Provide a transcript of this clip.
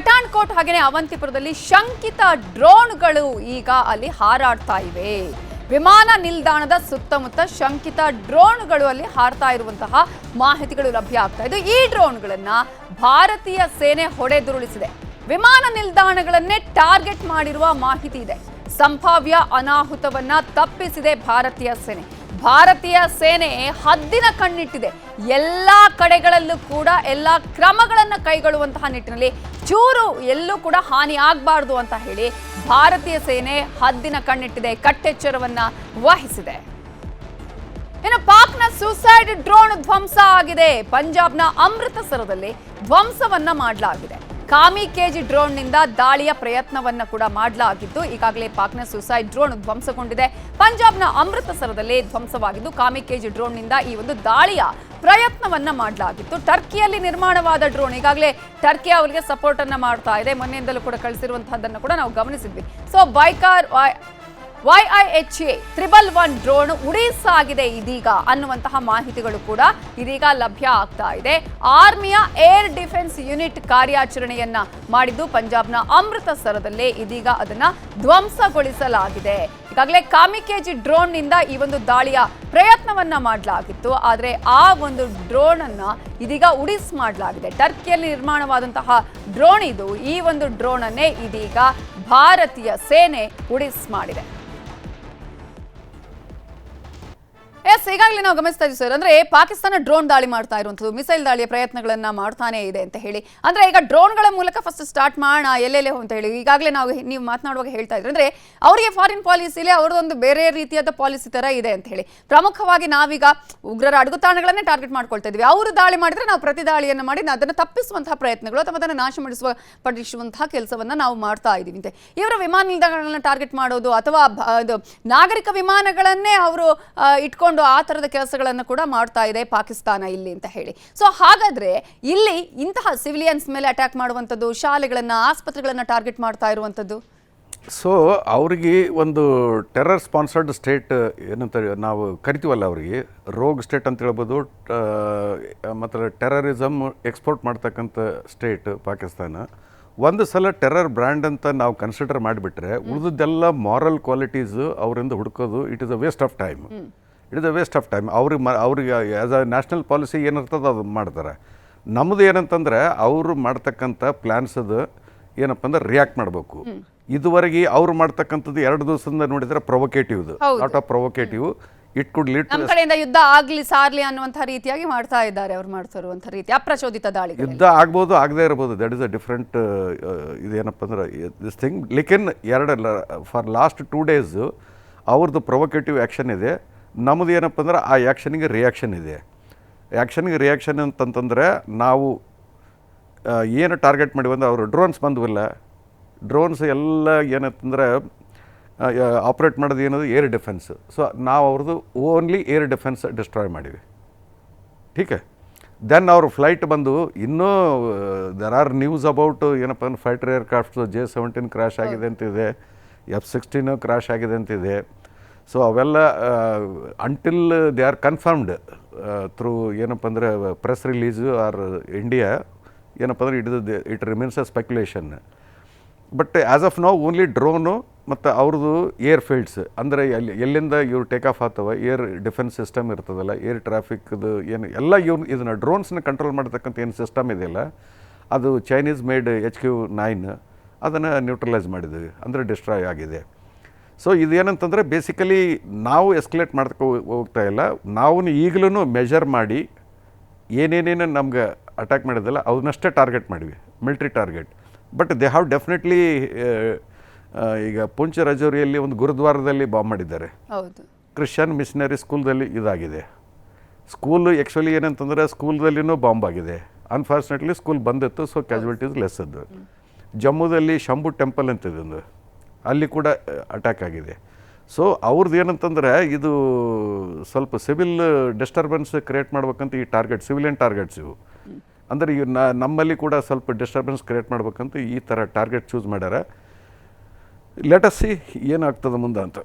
ಪಠಾಣ್ಕೋಟ್ ಹಾಗೆಯೇ ಅವಂತಿಪುರದಲ್ಲಿ ಶಂಕಿತ ಡ್ರೋನ್ಗಳು ಈಗ ಅಲ್ಲಿ ಹಾರಾಡ್ತಾ ಇವೆ. ವಿಮಾನ ನಿಲ್ದಾಣದ ಸುತ್ತಮುತ್ತ ಶಂಕಿತ ಡ್ರೋನ್ಗಳು ಅಲ್ಲಿ ಹಾರ್ತಾ ಇರುವಂತಹ ಮಾಹಿತಿಗಳು ಲಭ್ಯ ಆಗ್ತಾ ಇದ್ದು ಈ ಡ್ರೋನ್ಗಳನ್ನ ಭಾರತೀಯ ಸೇನೆ ಹೊಡೆದುರುಳಿಸಿದೆ. ವಿಮಾನ ನಿಲ್ದಾಣಗಳನ್ನೇ ಟಾರ್ಗೆಟ್ ಮಾಡಿರುವ ಮಾಹಿತಿ ಇದೆ. ಸಂಭಾವ್ಯ ಅನಾಹುತವನ್ನ ತಪ್ಪಿಸಿದೆ ಭಾರತೀಯ ಸೇನೆ. ಭಾರತೀಯ ಸೇನೆ ಹದ್ದಿನ ಕಣ್ಣಿಟ್ಟಿದೆ. ಎಲ್ಲ ಕಡೆಗಳಲ್ಲೂ ಕೂಡ ಎಲ್ಲ ಕ್ರಮಗಳನ್ನು ಕೈಗೊಳ್ಳುವಂತಹ ನಿಟ್ಟಿನಲ್ಲಿ ಚೂರು ಎಲ್ಲೂ ಕೂಡ ಹಾನಿ ಆಗಬಾರ್ದು ಅಂತ ಹೇಳಿ ಭಾರತೀಯ ಸೇನೆ ಹದ್ದಿನ ಕಣ್ಣಿಟ್ಟಿದೆ, ಕಟ್ಟೆಚ್ಚರವನ್ನ ವಹಿಸಿದೆ. ಇನ್ನು ಪಾಕ್ನ ಸೂಸೈಡ್ ಡ್ರೋನ್ ಧ್ವಂಸ ಆಗಿದೆ. ಪಂಜಾಬ್ನ ಅಮೃತಸರದಲ್ಲಿ ಧ್ವಂಸವನ್ನ ಮಾಡಲಾಗಿದೆ. ಕಾಮಿ ಕೆಜಿ ಡ್ರೋನ್ನಿಂದ ದಾಳಿಯ ಪ್ರಯತ್ನವನ್ನ ಕೂಡ ಮಾಡಲಾಗಿದ್ದು, ಈಗಾಗಲೇ ಪಾಕ್ನ ಸುಸೈಡ್ ಡ್ರೋನ್ ಧ್ವಂಸಗೊಂಡಿದೆ. ಪಂಜಾಬ್ನ ಅಮೃತಸರದಲ್ಲಿ ಧ್ವಂಸವಾಗಿದ್ದು, ಕಾಮಿ ಕೆಜಿ ಡ್ರೋನ್ನಿಂದ ಈ ಒಂದು ದಾಳಿಯ ಪ್ರಯತ್ನವನ್ನ ಮಾಡಲಾಗಿತ್ತು. ಟರ್ಕಿಯಲ್ಲಿ ನಿರ್ಮಾಣವಾದ ಡ್ರೋನ್, ಈಗಾಗಲೇ ಟರ್ಕಿ ಅವರಿಗೆ ಸಪೋರ್ಟ್ ಅನ್ನ ಮಾಡ್ತಾ ಇದೆ. ಮೊನ್ನೆಯಿಂದಲೂ ಕೂಡ ಕಳಿಸಿರುವಂತಹದ್ದನ್ನು ಕೂಡ ನಾವು ಗಮನಿಸಿದ್ವಿ. So Baykar YIHA triple one drone ಉಡೀಸಾಗಿದೆ ಇದೀಗ ಅನ್ನುವಂತಹ ಮಾಹಿತಿಗಳು ಕೂಡ ಇದೀಗ ಲಭ್ಯ ಆಗ್ತಾ ಇದೆ. ಆರ್ಮಿಯ ಏರ್ ಡಿಫೆನ್ಸ್ ಯೂನಿಟ್ ಕಾರ್ಯಾಚರಣೆಯನ್ನ ಮಾಡಿದ್ದು ಪಂಜಾಬ್ನ ಅಮೃತಸರದಲ್ಲೇ ಇದೀಗ ಅದನ್ನ ಧ್ವಂಸಗೊಳಿಸಲಾಗಿದೆ. ಈಗಾಗಲೇ ಕಾಮಿಕೇಜಿ ಡ್ರೋನ್ನಿಂದ ಈ ಒಂದು ದಾಳಿಯ ಪ್ರಯತ್ನವನ್ನ ಮಾಡಲಾಗಿತ್ತು. ಆದರೆ ಆ ಒಂದು ಡ್ರೋನ್ ಅನ್ನ ಇದೀಗ ಉಡಿಸ್ ಮಾಡಲಾಗಿದೆ. ಟರ್ಕಿಯಲ್ಲಿ ನಿರ್ಮಾಣವಾದಂತಹ ಡ್ರೋನ್ ಇದು. ಈ ಒಂದು ಡ್ರೋನ್ ಅನ್ನೇ ಇದೀಗ ಭಾರತೀಯ ಸೇನೆ ಉಡಿಸ್ ಮಾಡಿದೆ. ಎಸ್ ಈಗಾಗಲೇ ನಾವು ಗಮನಿಸ್ತಾ ಇದ್ದೀವಿ ಸರ್. ಅಂದ್ರೆ ಪಾಕಿಸ್ತಾನ ಡ್ರೋನ್ ದಾಳಿ ಮಾಡ್ತಾ ಇರುವಂಥದ್ದು ಮಿಸೈಲ್ ದಾಳಿಯ ಪ್ರಯತ್ನಗಳನ್ನ ಮಾಡ್ತಾನೆ ಇದೆ ಅಂತ ಹೇಳಿ. ಅಂದ್ರೆ ಈಗ ಡ್ರೋನ್ಗಳ ಮೂಲಕ ಫಸ್ಟ್ ಸ್ಟಾರ್ಟ್ ಮಾಡ ಎಲ್ಲೆಲ್ಲೇ ಅಂತ ಹೇಳಿ. ಈಗಾಗಲೇ ನಾವು ನೀವು ಮಾತನಾಡುವಾಗ ಹೇಳ್ತಾ ಇದ್ರೆ. ಅಂದ್ರೆ ಅವರಿಗೆ ಫಾರಿನ್ ಪಾಲಿಸಿಲಿ ಅವ್ರದ್ದೊಂದು ಬೇರೆ ರೀತಿಯಾದ ಪಾಲಿಸಿ ತರ ಇದೆ ಅಂತ ಹೇಳಿ. ಪ್ರಮುಖವಾಗಿ ನಾವೀಗ ಉಗ್ರರ ಅಡುಗುತಾಣಗಳನ್ನೇ ಟಾರ್ಗೆಟ್ ಮಾಡ್ಕೊಳ್ತಾ ಇದ್ವಿ. ಅವರು ದಾಳಿ ಮಾಡಿದ್ರೆ ನಾವು ಪ್ರತಿ ದಾಳಿಯನ್ನು ಮಾಡಿ ಅದನ್ನು ತಪ್ಪಿಸುವಂತಹ ಪ್ರಯತ್ನಗಳು ಅಥವಾ ಅದನ್ನು ನಾಶ ಮಾಡಿಸುವ, ಪಡಿಸುವಂತಹ ಕೆಲಸವನ್ನ ನಾವು ಮಾಡ್ತಾ ಇದೀವಿ ಅಂತ. ಇವರ ವಿಮಾನ ನಿಲ್ದಾಣಗಳನ್ನ ಟಾರ್ಗೆಟ್ ಮಾಡೋದು ಅಥವಾ ನಾಗರಿಕ ವಿಮಾನಗಳನ್ನೇ ಅವರು ಇಟ್ಕೊಂಡು ಆ ಥರದ ಕೆಲಸಗಳನ್ನು ಕೂಡ ಮಾಡ್ತಾ ಇದೆ ಪಾಕಿಸ್ತಾನ ಇಲ್ಲಿ ಅಂತ ಹೇಳಿ. ಸೊ ಹಾಗಾದ್ರೆ ಇಲ್ಲಿ ಇಂತಹ ಸಿವಿಲಿಯನ್ಸ್ ಮೇಲೆ ಅಟ್ಯಾಕ್ ಮಾಡುವಂಥದ್ದು ಶಾಲೆಗಳನ್ನು ಆಸ್ಪತ್ರೆಗಳನ್ನು ಟಾರ್ಗೆಟ್ ಮಾಡ್ತಾ ಇರುವಂಥದ್ದು? ಸೊ ಅವ್ರಿಗೆ ಒಂದು ಟೆರರ್ ಸ್ಪಾನ್ಸರ್ಡ್ ಸ್ಟೇಟ್ ಏನಂತ ನಾವು ಕರಿತೀವಲ್ಲ ಅವರಿಗೆ ರೋಗ್ ಸ್ಟೇಟ್ ಅಂತ ಹೇಳ್ಬೋದು ಮತ್ತು ಟೆರರಿಸಮ್ ಎಕ್ಸ್ಪೋರ್ಟ್ ಮಾಡ್ತಕ್ಕಂಥ ಸ್ಟೇಟ್ ಪಾಕಿಸ್ತಾನ. ಒಂದು ಸಲ ಟೆರರ್ ಬ್ರ್ಯಾಂಡ್ ಅಂತ ನಾವು ಕನ್ಸಿಡರ್ ಮಾಡಿಬಿಟ್ರೆ ಉಳಿದದ್ದೆಲ್ಲ ಮಾರಲ್ ಕ್ವಾಲಿಟೀಸು ಅವರಿಂದ ಹುಡುಕೋದು it is a waste of time it is a waste of time. ಅವ್ರಿಗೆ ಮ ಅವ್ರಿಗೆ ಆ್ಯಸ್ ಅ ನ್ಯಾಷನಲ್ ಪಾಲಿಸಿ ಏನಿರ್ತದೆ ಅದು ಮಾಡ್ತಾರೆ. ನಮ್ಮದು ಏನಂತಂದ್ರೆ ಅವರು ಮಾಡ್ತಕ್ಕಂಥ ಪ್ಲ್ಯಾನ್ಸದು ಏನಪ್ಪ ಅಂದ್ರೆ ರಿಯಾಕ್ಟ್ ಮಾಡಬೇಕು. ಇದುವರೆಗೆ ಅವ್ರು ಮಾಡ್ತಕ್ಕಂಥದ್ದು ಎರಡು ದಿವಸದಿಂದ ನೋಡಿದ್ರೆ provocative. Lot of provocative it could lead ನಮ್ಮ ಕಡೆಯಿಂದ ಯುದ್ಧ ಆಗ್ಲಿ ಸಾರ್ಲಿ ಅನ್ನುವಂಥ ರೀತಿಯಾಗಿ ಮಾಡ್ತಾ ಇದ್ದಾರೆ ಅವ್ರು ಮಾಡ್ತಾ ಇರುವಂಥ ರೀತಿ ಅಪ್ರಚೋದಿತ ದಾಳಿ ಯುದ್ಧ ಆಗ್ಬೋದು ಆಗದೇ ಇರ್ಬೋದು. ದಟ್ ಇಸ್ ಅ ಡಿಫ್ರೆಂಟ್ ಇದೇನಪ್ಪ ಅಂದ್ರೆ ದಿಸ್ ಥಿಂಗ್ ಲಿಕಿನ್ ಎರಡು ಫಾರ್ ಲಾಸ್ಟ್ ಟೂ ಡೇಸ್ ಅವ್ರದ್ದು ಪ್ರೊವೊಕೇಟಿವ್ ಆ್ಯಕ್ಷನ್ ಇದೆ. ನಮ್ಮದು ಏನಪ್ಪ ಅಂದ್ರೆ ಆ ಆ್ಯಕ್ಷನಿಗೆ ರಿಯಾಕ್ಷನ್ ಇದೆ. ಆ್ಯಕ್ಷನ್ಗೆ ರಿಯಾಕ್ಷನ್ ಅಂತಂತಂದರೆ ನಾವು ಏನು ಟಾರ್ಗೆಟ್ ಮಾಡಿ ಬಂದರೆ ಅವರು ಡ್ರೋನ್ಸ್ ಬಂದವಲ್ಲ ಡ್ರೋನ್ಸ್ ಎಲ್ಲ ಏನಂತಂದ್ರೆ ಆಪ್ರೇಟ್ ಮಾಡೋದು ಏನದು? ಏರ್ ಡಿಫೆನ್ಸ್ ಸೊ ನಾವು ಅವ್ರದ್ದು ಓನ್ಲಿ ಏರ್ ಡಿಫೆನ್ಸ್ ಡಿಸ್ಟ್ರಾಯ್ ಮಾಡಿವಿ. ಟೀಕೆ ದೆನ್ ಅವ್ರ ಫ್ಲೈಟ್ ಬಂದು ಇನ್ನೂ ದೆರ್ ಆರ್ ನ್ಯೂಸ್ ಅಬೌಟ್ ಏನಪ್ಪ ಅಂದ್ರೆ fighter aircrafts J seventeen crash ಆಗಿದೆ ಅಂತಿದೆ ಎಫ್ ಸಿಕ್ಸ್ಟೀನು ಕ್ರ್ಯಾಶ್ ಆಗಿದೆ ಅಂತಿದೆ ಸೊ ಅವೆಲ್ಲ until they are confirmed through ಏನಪ್ಪ ಅಂದರೆ ಪ್ರೆಸ್ ರಿಲೀಸು ಆರ್ ಇಂಡಿಯಾ ಏನಪ್ಪ ಅಂದರೆ it it remains a speculation but as of now only drone ಮತ್ತು ಅವ್ರದ್ದು ಏರ್ ಫೀಲ್ಡ್ಸ್ ಅಂದರೆ ಎಲ್ಲಿ, ಎಲ್ಲಿಂದ ಇವ್ರು ಟೇಕ್ ಆಫ್ ಆಗ್ತವೆ ಏರ್ ಡಿಫೆನ್ಸ್ ಸಿಸ್ಟಮ್ ಇರ್ತದಲ್ಲ ಏರ್ ಟ್ರಾಫಿಕ್ದು ಏನು, ಎಲ್ಲ ಇವ್ರು, ಇದನ್ನು ಡ್ರೋನ್ಸ್ನ ಕಂಟ್ರೋಲ್ ಮಾಡ್ತಕ್ಕಂಥ ಏನು ಸಿಸ್ಟಮ್ ಇದೆಯಲ್ಲ ಅದು Chinese made H Q nine ಅದನ್ನು ನ್ಯೂಟ್ರಲೈಸ್ ಮಾಡಿದ್ವಿ, ಅಂದರೆ ಡಿಸ್ಟ್ರಾಯ್ ಆಗಿದೆ. ಸೊ ಇದೇನಂತಂದರೆ ಬೇಸಿಕಲಿ ನಾವು ಎಸ್ಕಲೇಟ್ ಮಾಡ್ಕೊ ಹೋಗ್ತಾ ಇಲ್ಲ. ನಾವು ಈಗಲೂ ಮೆಜರ್ ಮಾಡಿ ಏನೇನೇನು ನಮ್ಗೆ ಅಟ್ಯಾಕ್ ಮಾಡಿದಲ್ಲ ಅವನ್ನಷ್ಟೇ ಟಾರ್ಗೆಟ್ ಮಾಡಿವಿ military target but they have definitely ಈಗ ಪುಂಚ ರಜೌರಿಯಲ್ಲಿ ಒಂದು ಗುರುದ್ವಾರದಲ್ಲಿ ಬಾಂಬ್ ಮಾಡಿದ್ದಾರೆ. ಹೌದು. ಕ್ರಿಶ್ಚಿಯನ್ ಮಿಷನರಿ ಸ್ಕೂಲ್ದಲ್ಲಿ ಇದಾಗಿದೆ. ಸ್ಕೂಲು ಆ್ಯಕ್ಚುಲಿ ಏನಂತಂದರೆ ಸ್ಕೂಲ್ದಲ್ಲಿನೂ ಬಾಂಬ್ ಆಗಿದೆ. ಅನ್ಫಾರ್ಚುನೇಟ್ಲಿ ಸ್ಕೂಲ್ ಬಂದಿತ್ತು ಸೊ ಕ್ಯಾಜುವಲ್ಟೀಸ್ ಲೆಸ್ ಅದು ಜಮ್ಮುದಲ್ಲಿ ಶಂಭು ಟೆಂಪಲ್ ಅಂತ ಇದೆ ಒಂದು. ಅಲ್ಲಿ ಕೂಡ ಅಟ್ಯಾಕ್ ಆಗಿದೆ. ಸೊ ಅವ್ರದ್ದು ಏನಂತಂದರೆ, ಇದು ಸ್ವಲ್ಪ ಸಿವಿಲ್ ಡಿಸ್ಟರ್ಬೆನ್ಸ್ ಕ್ರಿಯೇಟ್ ಮಾಡ್ಬೇಕಂತ ಈ ಟಾರ್ಗೆಟ್ ಸಿವಿಲಿಯನ್ ಟಾರ್ಗೆಟ್ಸ್ ಇವು. ಅಂದರೆ ಇವು ನಮ್ಮಲ್ಲಿ ಕೂಡ ಸ್ವಲ್ಪ ಡಿಸ್ಟರ್ಬೆನ್ಸ್ ಕ್ರಿಯೇಟ್ ಮಾಡ್ಬೇಕಂತ ಈ ಥರ ಟಾರ್ಗೆಟ್ ಚೂಸ್ ಮಾಡ್ಯಾರ. ಲೆಟಸ್ ಸಿ ಏನಾಗ್ತದೆ ಮುಂದೆ ಅಂತ.